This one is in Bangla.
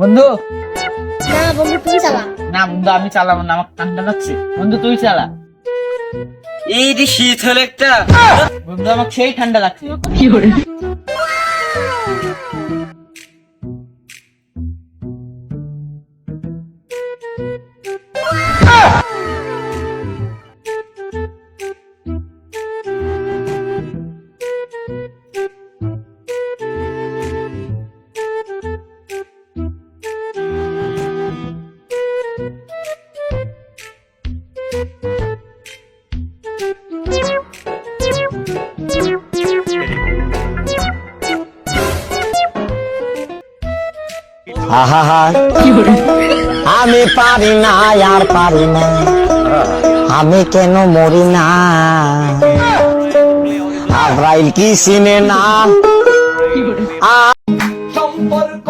বন্ধু। না বন্ধু তুমি চালা। না বন্ধু আমি চালাবো না আমার ঠান্ডা লাগছে বন্ধু তুই চালা। এই যে শীত হলো একটা। বন্ধু আমার সেই ঠান্ডা লাগছে। কি আহা আমি পারি না, আর পারি না। আমি কেন মরি না? আব্রাইল কি চিনে না? সম্পর্ক